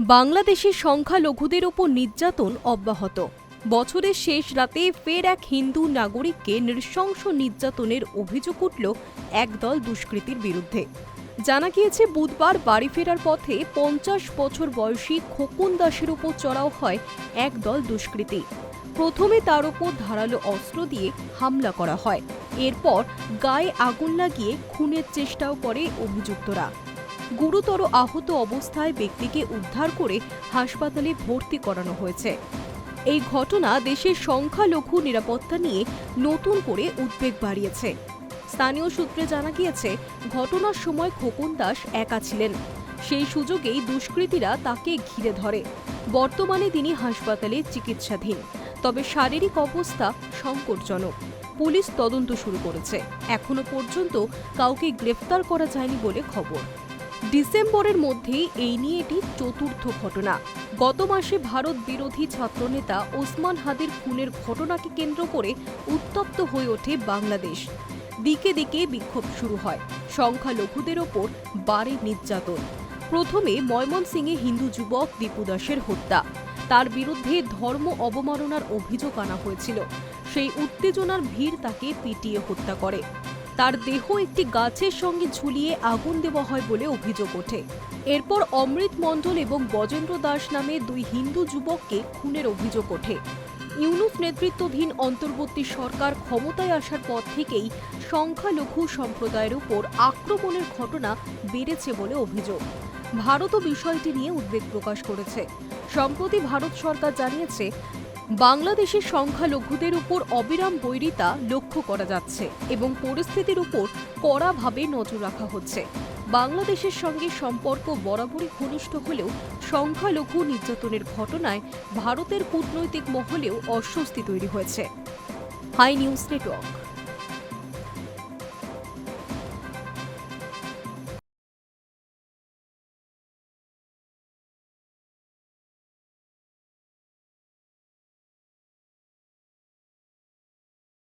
বাংলাদেশের সংখ্যালঘুদের ওপর নির্যাতন অব্যাহত। বছরের শেষ রাতে ফের এক হিন্দু নাগরিককে নৃশংস নির্যাতনের অভিযোগ উঠল একদল দুষ্কৃতীর বিরুদ্ধে। জানা গিয়েছে, বুধবার বাড়ি ফেরার পথে পঞ্চাশ বছর বয়সী খোকন দাসের ওপর চড়াও হয় একদল দুষ্কৃতী। প্রথমে তার ওপর ধারালো অস্ত্র দিয়ে হামলা করা হয়। এরপর গায়ে আগুন লাগিয়ে খুনের চেষ্টাও করে অভিযুক্তরা। গুরুতর আহত অবস্থায় ব্যক্তিকে উদ্ধার করে হাসপাতালে ভর্তি করানো হয়েছে। এই ঘটনা দেশের সংখ্যালঘু নিরাপত্তা নিয়ে নতুন করে উদ্বেগ বাড়িয়েছে। স্থানীয় সূত্রে জানা গিয়েছে, ঘটনার সময় খোকন দাস একা ছিলেন। সেই সুযোগেই দুষ্কৃতীরা তাকে ঘিরে ধরে। বর্তমানে তিনি হাসপাতালে চিকিৎসাধীন। তবে শারীরিক অবস্থা সংকটজনক। পুলিশ তদন্ত শুরু করেছে। এখনও পর্যন্ত কাউকে গ্রেফতার করা যায়নি বলে খবর। ডিসেম্বরের মধ্যেই এই নিয়ে এটি চতুর্থ ঘটনা। গত মাসে ভারত বিরোধী ছাত্রনেতা ওসমান হাদির খুনের ঘটনাকে কেন্দ্র করে উত্তপ্ত হয়ে ওঠে বাংলাদেশ। দিকে দিকে বিক্ষোভ শুরু হয়। সংখ্যালঘুদের ওপর বাড়ে নির্যাতন। প্রথমে ময়মনসিংহে হিন্দু যুবক দীপু দাসের হত্যা। তার বিরুদ্ধে ধর্ম অবমাননার অভিযোগ আনা হয়েছিল। সেই উত্তেজনার ভিড় তাকে পিটিয়ে হত্যা করে। তার দেহ একটি গাছের সঙ্গে ঝুলিয়ে আগুন দেওয়া হয় বলে অভিযোগ ওঠে। এরপর অমৃত মণ্ডল এবং বজেন্দ্র দাস নামে দুই হিন্দু যুবককে খুনের অভিযোগ ওঠে। ইউনুস নেতৃত্বাধীন অন্তর্বর্তী সরকার ক্ষমতায় আসার পর থেকেই সংখ্যালঘু সম্প্রদায়ের উপর আক্রমণের ঘটনা বেড়েছে বলে অভিযোগ। ভারতও বিষয়টি নিয়ে উদ্বেগ প্রকাশ করেছে। সম্প্রতি ভারত সরকার জানিয়েছে বাংলাদেশের সংখ্যালঘুদের উপর অবিরাম বৈরিতা লক্ষ্য করা যাচ্ছে এবং পরিস্থিতির উপর কড়াভাবে নজর রাখা হচ্ছে। বাংলাদেশের সঙ্গে সম্পর্ক বরাবরই ঘনিষ্ঠ হলেও সংখ্যালঘু নির্যাতনের ঘটনায় ভারতের কূটনৈতিক মহলেও অস্বস্তি তৈরি হয়েছে। High news network.